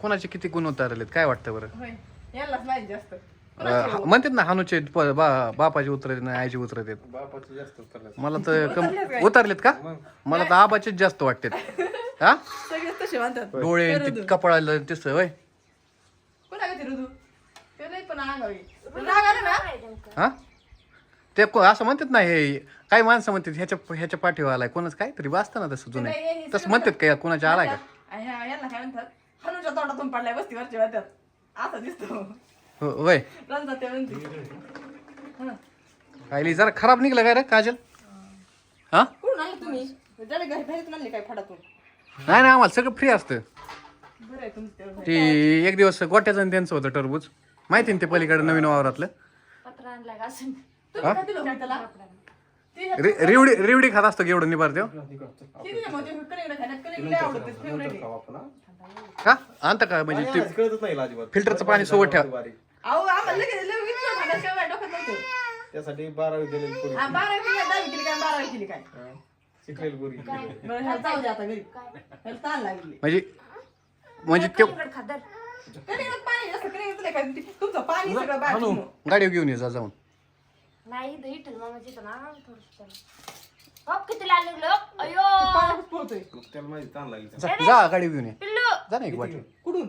कोणाचे किती गुण उतारलेत? काय वाटतं बरं? होय. यांनाच नाही जास्त. अं, म्हणतात ना हानूचे प- बा- बापाचे उतरत नाही आईचे उतरत आहेत बापाचं जास्त उतरलं मला तर कम उतरलेत काय? का? मला तर आबाचेच जास्त वाटतात. हा? सगळेच तसे म्हणतात. डोळे आणि ते कपाळाला दिसतं होय? कोणा का ऋतू ते नाही पण अंगावी राग आला ना? हा? ते को- असं म्हणतात ना हे काही माणसं म्हणतात ह्याच्या ह्याच्या पाठीवर आलाय. कोणाच काय तरी वाचतं ना तसं जुने. नाही, हे- हे तसं म्हणतात का कोणाच्या आलाय का? आणि ह्या- यांना काय म्हणतात? हनुच्या तोंडातून पडलाय वस्तीवरच्या म्हणतात असं दिसतो. हो रंजा हं. आईली जरा खराब निघलं काय रे काजल? हा? कुठून आणलं तुम्ही? जरा घरी बाहेरून आणले काय फडातून? नाही नाही आम्हाला सगळं फ्री असतं. बरं आहे तुमचं तेवढं. ते एक दिवस गोट्याचं आणि त्यांचं होतं टरबूज. माहिती ना ते पलीकडे नवीन वावरातलं? पत्र आणला का असं तुम्ही काय दिलं होतं त्याला? ती रि- रिवडी रिवडी खात असतो की एवढं निभार देव? खाऊ आपण हा. का? आणतं का? म्हणजे पाणी ते आणायचं कळतच नाही अजिबात. फिल्टरचं पाणी सोबत ठेवा. बारीक. त्यासाठी बारावी गेलेली पोरी. हा, हा. शिकलेली पोरी. म्हणजे म्हणजे ते खादर. तुमचं पाणी सगळं बाहेर गाडीवर घेऊन ये जा जाऊन. नाही इथं इथं मामाची इथं ना थोडस हप किती लागलं अयो पाण्यात पोहतोय. मग त्याला माहिती ताण लागली जा जा गाडीवर घेऊन ये. पिल्लू! जा ना एक वाटी. कुठून?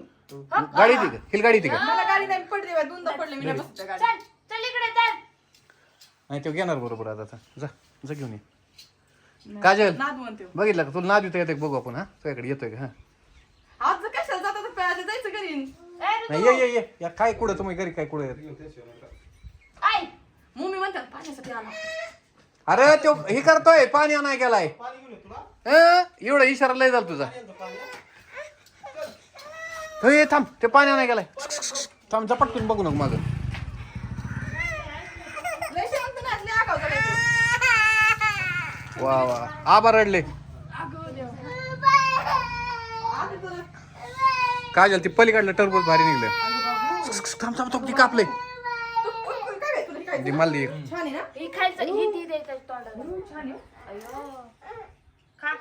गाडी ती का हिल गाडी ती का मला गाडी नाही पडली दोनदा पडले मी नाही बसत गाडी चल चल इकडे चल. नाही तो घेणार बरोबर आता आता. जा जा घेऊन ये. काजल नाद म्हणते बघितलं का? तुला नाद येतं येतं बघू आपण हा? तुझ्याकडे येतोय का हा? आज जर कशाला तर प्यायला जायचं घरी. ए, नाही ये ये ये. या काय कुठं तुम्ही घरी काय कुठं आई! मम्मी म्हणतात पाण्यासाठी आला. अरे तो हे करतोय पाणी नाही गेलाय. अं? एवढा इशारा लय झाला तुझा. हो, ये थांब ते पाणी नाही गेलाय. थांब झपटकून बघू नको लय शांत तो. वा वा. आबा रडले. तर काजल ती पलीकडलं टरबूज भारी निघलं. थांब थांब थांब ती कापले ती मला दे एक. छान आहे ना? ही खायचं ही ती द्यायचं तोंडाला. छान आहे. अयो खा.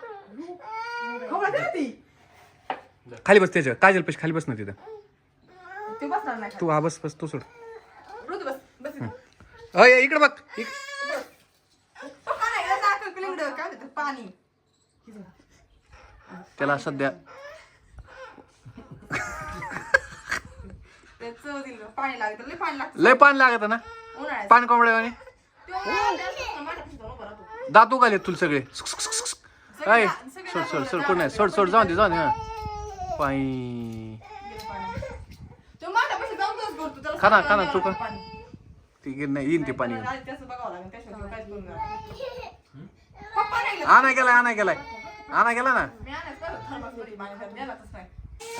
खवळा दे ना ती? खाली बस त्याच्या काजल पैसे? खाली बस ना तिथं. ते बसणार नाही तू हा बस बस तू सोड. ऋतू बस बस इथं. अय इकडे बघ. इक- पप्पा नाही गेला नाक कलिंगड काय म्हणतात पाणी. त्याला सध्या ते चव दिलं पाणी लागतं. लय पाणी लागतं. लय पाणी लागत ना? उन्हाळ्यात पाणी कोंबड्यावाने ते उन्हाळ्यात असतं ना, माझ्यापाशी जाऊन उभं राहतो. दातू घाले तुला सगळे अय सोड सोड सोड कोण नाही सोड सोड जाऊन दे जाऊन दे हा. पायी गेलं पाणी. तो माझ्यापाशी त्याला खा ना, खा ना, तू पाणी. ती गिर नाही येईन ते पाणी मला आधी त्याचं बघावं लागेल, त्याशिवाय तो काहीच करून देणार. पप्पा नाही गेला. आणा गेलाय आणा गेलाय आणा गेला ना मी आणायचं बरं, थर्मासमध्ये पाणी घालून द्यायलाच नाही.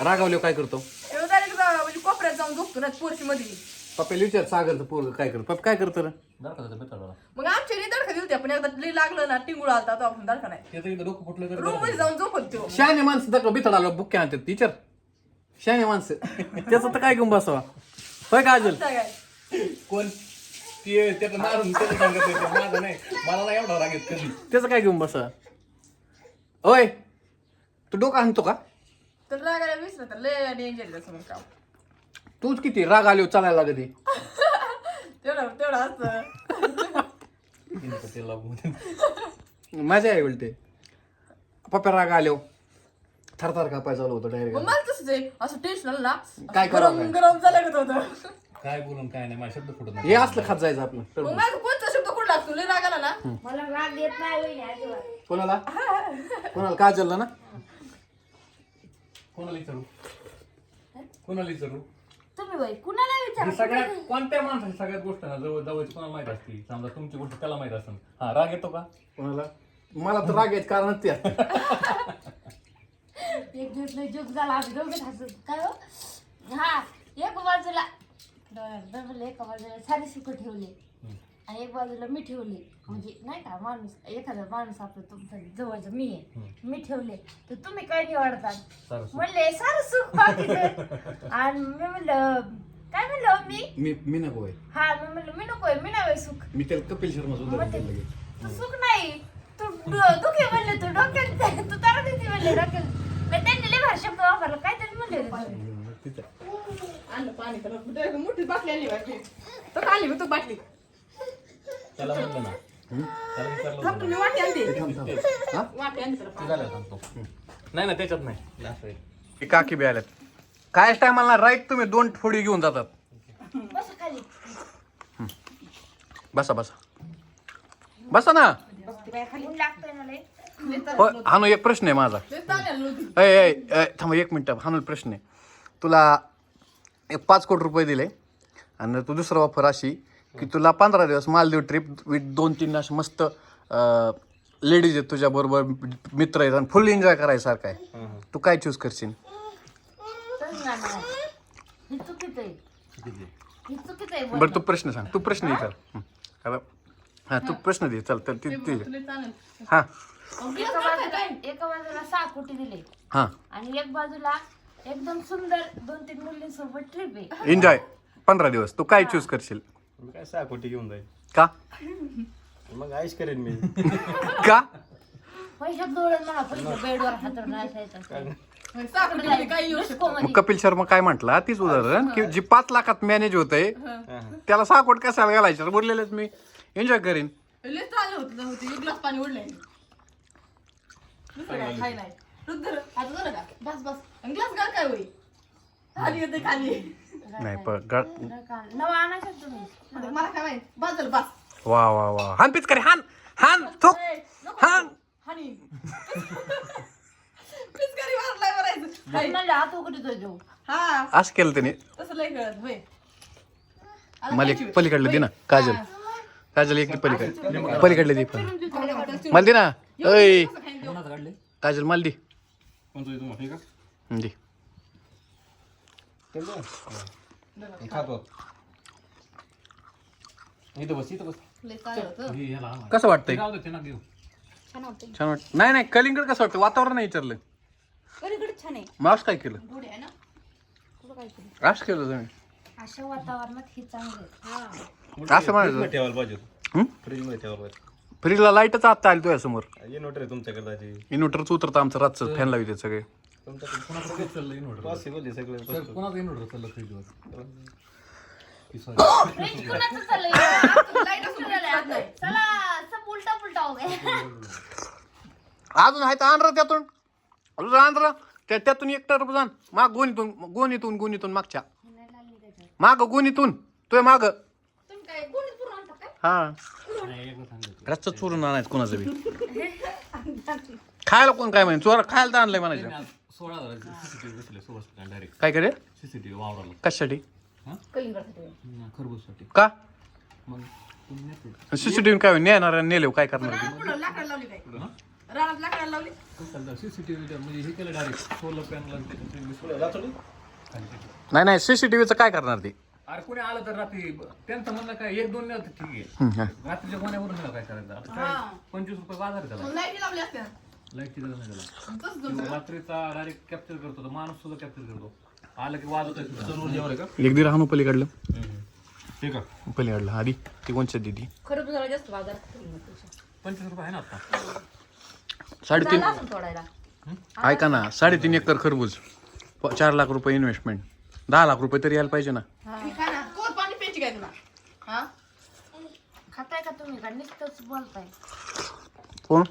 रागावले काय करतो तो direct जा- म्हणजे कोपऱ्यात जाऊन झोपतो ना पोरशीमध्ये. पप्पाला विचार सागरचं पोरग काय करतो? पप्पा काय करतो रे? मग आमच्या दडखा दिली होती पण एकदा लई लागलं ना टिंगूळ आलता तो आपण दडखा नाही. रूममध्ये जाऊन झोपत तो शहाणे माणसं दाखव बिथडाला बुक्के आणतात टीचर शहाणे माणसं. त्याचं तर काय घेऊन बसावा? होय काजल आता काय? कोण? ते त्याचं मारून त्याचं सांगत होते, माझं नाही. मला नाही एवढा राग येत कधी. त्याचं काय घेऊन बसा होय. तू डोकं आणतो का? तर रागायला विसरत तर लय डेंजर काम. तूच किती राग आले चालायला लागते तेवढं तेवढं असतं. आहे उलटे. पप्पा राग आलो थरथर कापाय चालू होतं डायरेक्ट मला तसंच आहे. असं टेन्शन आलं ना. काय करावं गरम काय? गरम झालं होतं काय बोलून काय नाही माझ्या शब्द फुटत हे असलं खात जायचं आपलं मग टरबूज. माझा कोणता शब्द कुठला असतो लय राग आला ना. मला राग येत नाही वहिनी अजिबात कोणाला? कोणाला काजलला ना? कोणाला विचारू? कोणाला विचारू? तुम्ही वय कुणाला हे विचार? सगळ्यात कोणत्या माणसाची सगळ्यात गोष्ट ना? जवळ जवळची कोणाला माहीत असते? समजा तुमची गोष्ट त्याला माहीत असेल. हा राग येतो का? कोणाला? मला तर राग यायचं कारण त्या एक दिवस लय जोक झाला आम्ही दोघं हसत. काय हो? हा एक बाजूला डबल एका बाजूला सारे सुख ठेवले. आणि एक बाजूला मी ठेवले. म्हणजे नाही का माणूस एखादा माणूस आपलं तुमचा जवळचा मी आहे. मी ठेवले. तर तुम्ही काय सुख. म्हणले सारं सुख बाकीचं आणि मी म्हणलं काय म्हणलं हो मी? मी मी नको हा मी म्हणलं मी नकोय मी नाही होय सुख. मी त्याला कपिल शर्मा सुद्धा तू सुख नाही. तू डो- दुखी म्हणले तू डोक्यात तू तारा देते म्हणले डोक्यात. मग त्यांनी लय भारी शब्द वापरला. काय तरी म्हणले. आणलं पाणी तर मोठी बाटली आली बाटली तर आली मी तो बाटली. त्याला म्हणलं ना. विचारलं हा? ते झालं सांगतो नाही ना त्याच्यात नाही. असं आहे. हे काकी बी आल्यात काय टायमाला राईट तुम्ही दोन फोडी घेऊन जातात? बस खाली. बसा बसा. बसा ना. हो हानू एक प्रश्न आहे माझा. अय अय अय, थांब एक मिनिट. हानू प्रश्न आहे. तुला एक पाच कोटी रुपये दिले आणि तू दुसरा ऑफर अशी की तुला पंधरा दिवस मालदीव ट्रिप विथ दोन तीन असे मस्त लेडीज आहेत तुझ्या बरोबर मित्र आहेत आणि फुल एन्जॉय करायसारखं आहे. तू काय चूज करशील? बरं तू प्रश्न सांग. तू प्रश्न विचार. हं. हां तू प्रश्न दे. चल तर ते हां. एका बाजूला एका बाजूला सहा कोटी दिले हां. आणि एक बाजूला एकदम सुंदर दोन तीन मुलींसोबत ट्रिप आहे. एन्जॉय पंधरा दिवस. तू काय चूज करशील? मी काय सहा कोटी घेऊन जाईल? का? मग आईश करेन मी. का? पैशात मला पैसे बेडवर मग कपिल शर्मा काय म्हटला? तीच उदाहरण की जी पाच लाखात मॅनेज होतंय त्याला सहा कोट कशाला घालायचं? बोललेलंच मी. एन्जॉय करीन. होतं होती बस बस. ग्लास काय होई खाली येते खाली. नाही पण गा- नवा आणायचं तुम्ही? आता मला काय माहीत? बस झालं बस. वा वा वा. हान पिचकारी हान हान थोक. हान. हानी. पिचकारी मारलाय बरायचं हाय. म्हणलं हात उघडतो देऊ हा. असं केलं त्याने. तसं लय कळत होय. आता मला एक पलीकडलं दे ना काजल. काजल एक दे पलीकडे. पलीकडले दे पण. मला दे ना. ऐ? कोणाचं काढले काजल मला दे. कोणतं आहे तुम्हाला? हे का? दे. खातो. इथं बस इथं बस. लय चाललं होतं. हे ह्याला आण. कसं वाटतंय? दे घेऊ छान वाटते छान वाटत नाही नाही कलिंगड कसं वाटतं वातावरण नाही विचारलं. करीकडे छान आहे. मास्क काय केलं? गोडी आहे ना? काय केलं? असं केलं तुम्ही? अशा वातावरणात हे चांगलं आहे. असं म्हणायचं. ठेवायला पाहिजे. हं? फ्रीजमध्ये ठेवायला पाहिजे. फ्रीजला लाईटच आता आली तुझ्या समोर इन्व्हर्टर आहे तुमच्याकडे इन्व्हर्टरच उतरतं आमचं रातचं फॅन लावते सगळे. तुमच्याकडे कोणाचं तेच चाललं इन्व्हर्टर पॉसिबल आहे सगळे सर कोणाचं इन्व्हर्टर चाललं फ्रीजवर सॉरी फ्रेंच कुणाचं चाललंय? लाइट असून नाही. चला सब उलटा पुलटा हो गया. अजून आहे तर आंध्र त्यातून. अजून त्या त्यातून एक टरबूज आण माग गोणीतून गोणीतून गोणीतून मागच्या. माग गोणीतून. तुझ्या माग. तुम्ही काय गोडीत पूर्ण आणता काय? हा. रस्ता चोरून आणायचं कोणाचं बी. खायला कोण काय म्हणे? चोरा खायला तर आणलंय म्हणायचं. सोळा हजार सीसीटीव्ही बसले सोबत डायरेक्ट काय करे? सीसीटीव्ही वावराला. कशासाठी? खरबूजसाठी. का? मग तुम्ही नेते. सीसीटीव्ही काय नेणार नेले काय करणार? रानात पुढं लाकडं लावली काय रानात लाकडं लावली. सीसीटीव्ही म्हणजे हे केलं डायरेक्ट सोलर पॅनल नाही नाही सीसीटीव्हीचं काय करणार ते? अरे कोणी आलं तर रात्री त्यांचं म्हणणं काय एक दोन नाही तर ठीक आहे. हं, हा. रात्रीच्या कोण्यावरून काय करायचं? आता काय? पंचवीस रुपये बाजार आहे त्याला लाईटी लावली असते लाईटची गरज नाही होतं. रात्रीचा डायरेक्ट कॅप्चर करतो तो माणूस सुद्धा कॅप्चर करतो. आलं की वाजवत का? एक दीड हानू पलीकडलं. ठीक आहे पलीकडलं. आधी ती कोणच्या दिदी? खरं तुझा जास्त बाजार पंचवीस रुपये आहे ना आता. साडेतीन तोडायला. ऐका ना साडेतीन एकर खरबूज. प- चार लाख रुपये इन्व्हेस्टमेंट दहा लाख रुपये तरी यायला पाहिजे ना. काय ना कोण?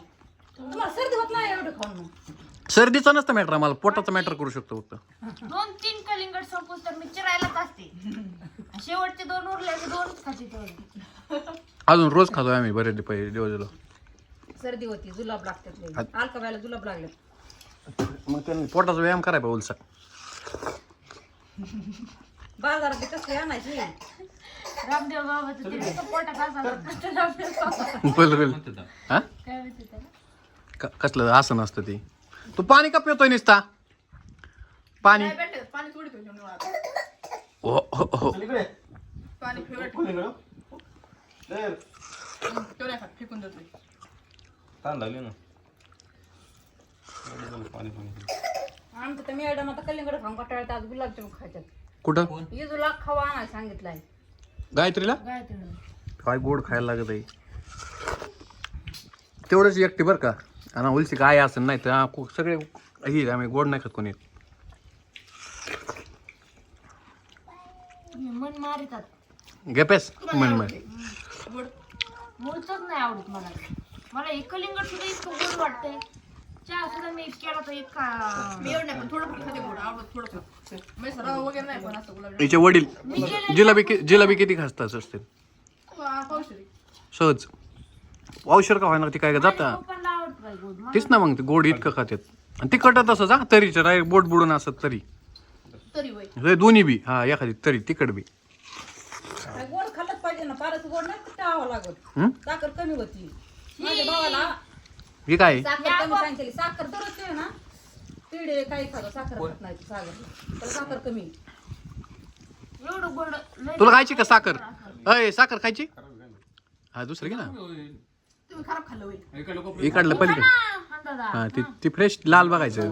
तुम्हाला सर्दी होत नाही एवढं खाऊन मग. सर्दीचा नसतं मॅटर आम्हाला पोटाचा मॅटर करू शकतो फक्त. दोन तीन कलिंगड संपूस तर मी चिरायलाच असते. शेवटचे दोन उरले की दोनच खाते तेवढे अजून रोज खातोय आम्ही बरेच दिवस दिलो सर्दी होती जुलाब लागतात लई. हात- अल्काबाईला जुलाब लागले मग त्यांनी पोटाचा व्यायाम करायचा उलसा. बाजारात कसली आणायची? रामदेव बाबाचं ते नुसतं पोटात कष्ट रामदेव बाबा. बोल बोल. हा? काय माहिती त्याला? क- कसलं असं नसतं ते. तू पाणी का पितोय निसता? पाणी. भेटत पाणी थोडी. हो हो हो. इकडे. पाणी फेवरेट खात फेकून देतोय. ताण लागली ना. पाणी पाणी आमचं तर मॅडम आता कलिंगड खाऊन कटाळत आज गुलाबजामुन खायच्यात. कुठं? इजूला खावा आणायला सांगितलंय. गायत्रीला? गायत्री काय गोड खायला लागत आहे. तेवढंच एकटी बरं का? आणि उलची काय असं नाही तर सगळे ही आम्ही गोड नाही खात कोणी. मन मारितात. गॅपेस म्हण म्हण गोड मुळतच नाही आवडत मला. मला एक कलिंगड सुद्धा इतकं गोड वाटतंय. चहा सुद्धा मी केला तर इतका मी एवढं नाही पण थोडं खाते गोड आवडत थोडं रवा वगैरे नाही पण असं गुलाब हिचे वडील जिलाबी कि- जिलाबी किती खासतात असते पावशेरी. सहज. औषध का व्हायना ती काय जाता? तीच ना मग ते गोड इतकं खात्यात आणि तिखट तसं जा तरीचं राय बोट बुडून असत तरी. तरी वय हे दोन्ही बी हा एखादी तरी तिखट बी. काय गोड खाल्लंच पाहिजे ना फारच गोड नाही टाळावं लागत हं? साखर कमी होती. माझ्या भावाला हे काय? साखर कमी सांगितली. साखर दररोज आहे ना. पिढे काही खातो साखर खात नाही साखर तर साखर कमी. एवढं गोड लय तुला खायची का साखर? अय साखर खायची? हा दुसरं घे ना. तुम्ही खराब खाल्लं वय इकडलं पलीकडे. हा, दादा. हा ती ती फ्रेश लाल बघायचं.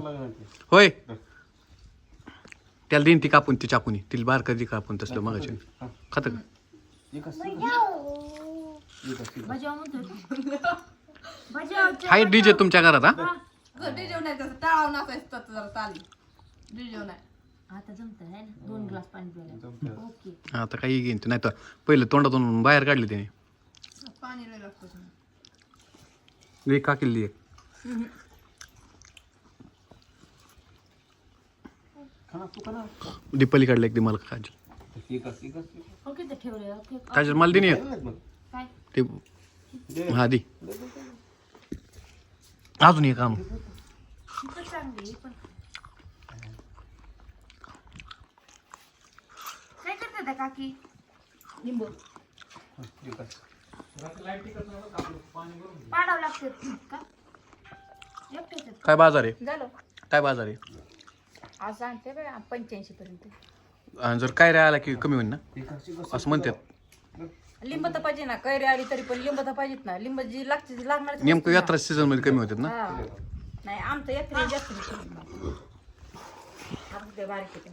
होय. त्याला देईन ती कापून ती चाकूनी. तिला बार कधी कापून तसलं मगाचे खात बजाव म्हणतो बजाव. हाय डीजे तुमच्या घरात हा? तसं. टाळावं नाचायचं जरा आता जमत आहे ना? दोन ग्लास पाणी प्यायला ओके. आता काही घेईन नाही तर पहिलं तोंडातून बाहेर काढले त्याने पाणी लय लागतं त्याला. एक काकिली एक दीपाली काढले एक मला काजल ओके तर ठेवले ओके काजल मला दिनी एक काय? ते हा दी. अजून एक काम चांगली आहे, पण काय करते त्या काकी? लिंबू एकच पाडावं लागते का? एकटेच आहेत. काय बाजार आहे? झालं. काय बाजार आहे? आज सांगते बघा पंच्याऐंशी पर्यंत. आणि जर काय राहिला की कमी होईल ना? असं म्हणतात. लिंब तर पाहिजे ना कैरी आली तरी पण लिंब तर पाहिजेत ना. लिंब जी लागते ती लागणार नेमकं यात्रा सीझनमध्ये कमी होतात ना? नाही आमचं यात्रे जास्त आता ते बारीक